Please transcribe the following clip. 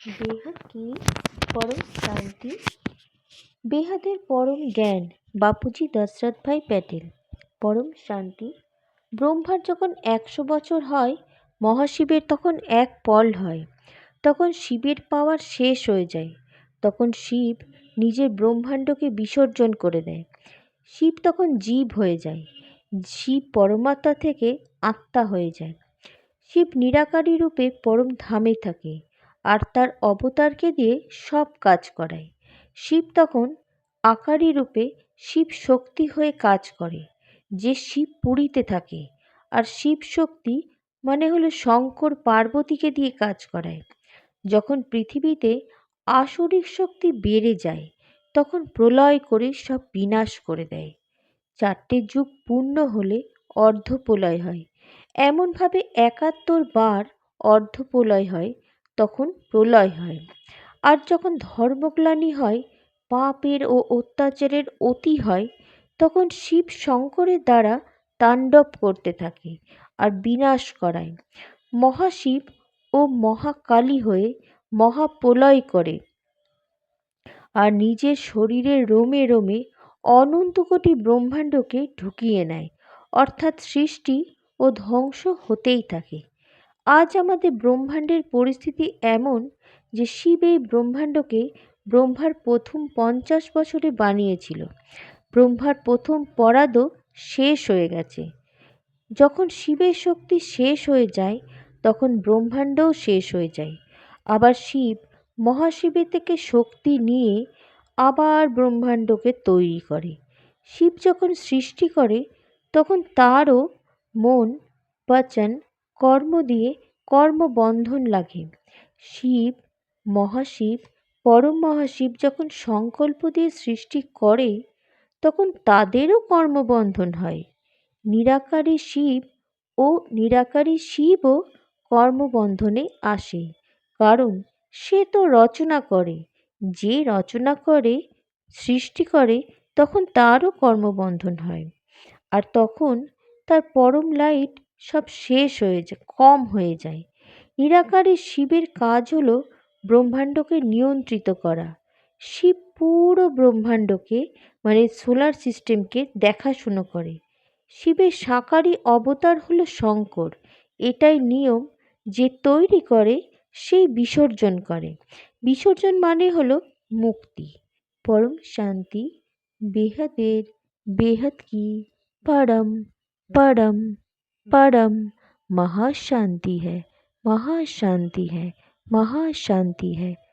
বেহাদ কি? পরম শান্তি। বেহাদের পরম জ্ঞান, বাপুজি দশরথ ভাই প্যাটেল। পরম শান্তি। ব্রহ্মার যখন একশো বছর হয়, মহাশিবের তখন এক পল হয়। তখন শিবের পাওয়ার শেষ হয়ে যায়। তখন শিব নিজের ব্রহ্মাণ্ডকে বিসর্জন করে দেয়। শিব তখন জীব হয়ে যায়। শিব পরমাত্মা থেকে আত্মা হয়ে যায়। শিব নিরাকারী রূপে পরম ধামে থাকে। আর তার অবতারকে দিয়ে সব কাজ করায়। শিব তখন আকারী রূপে শিব শক্তি হয়ে কাজ করে, যে শিব পুরীতে থাকে। আর শিব শক্তি মানে হলো শঙ্কর পার্বতীকে দিয়ে কাজ করায়। যখন পৃথিবীতে আসরিক শক্তি বেড়ে যায়, তখন প্রলয় করে সব বিনাশ করে দেয়। চারটে যুগ পূর্ণ হলে অর্ধপ্রলয় হয়। এমনভাবে একাত্তর বার অর্ধপ্রলয় হয় তখন প্রলয় হয়। আর যখন ধর্মগ্লানি হয়, পাপের ও অত্যাচারের অতি হয়, তখন শিব শঙ্করের দ্বারা তাণ্ডব করতে থাকে আর বিনাশ করায়। মহাশিব ও মহাকালী হয়ে মহাপ্রলয় করে আর নিজের শরীরের রোমে রোমে অনন্ত কোটি ব্রহ্মাণ্ডকে ঢুকিয়ে নেয়। অর্থাৎ সৃষ্টি ও ধ্বংস হতেই থাকে। আজ আমাদের ব্রহ্মাণ্ডের পরিস্থিতি এমন যে শিব এই ব্রহ্মাণ্ডকে ব্রহ্মার প্রথম পঞ্চাশ বছরে বানিয়েছিল। ব্রহ্মার প্রথম পরাদও শেষ হয়ে গেছে। যখন শিবের শক্তি শেষ হয়ে যায়, তখন ব্রহ্মাণ্ডও শেষ হয়ে যায়। আবার শিব মহাশিবের থেকে শক্তি নিয়ে আবার ব্রহ্মাণ্ডকে তৈরি করে। শিব যখন সৃষ্টি করে, তখন তারও মন, বচন কর্ম দিয়ে কর্মবন্ধন লাগে। শিব, মহাশিব, পরম মহাশিব যখন সংকল্প দিয়ে সৃষ্টি করে, তখন তাদেরও কর্মবন্ধন হয়। নিরাকারী শিব ও নিরাকারী শিবও কর্মবন্ধনে আসে, কারণ সে তো রচনা করে। যে রচনা করে, সৃষ্টি করে, তখন তারও কর্মবন্ধন হয়। আর তখন তার পরম লাইট সব শেষ হয়ে যায়, কম হয়ে যায়। নিরাকারে শিবের কাজ হলো ব্রহ্মাণ্ডকে নিয়ন্ত্রিত করা। শিব পুরো ব্রহ্মাণ্ডকে মানে সোলার সিস্টেমকে দেখাশুনো করে। শিবের সাকারি অবতার হলো শঙ্কর। এটাই নিয়ম যে তৈরি করে, সেই বিসর্জন করে। বিসর্জন মানে হলো মুক্তি। পরম শান্তি, বেহাদের, বেহাদ কি? পারম, পরম। परम महाशांति है महाशांति है महाशांति है।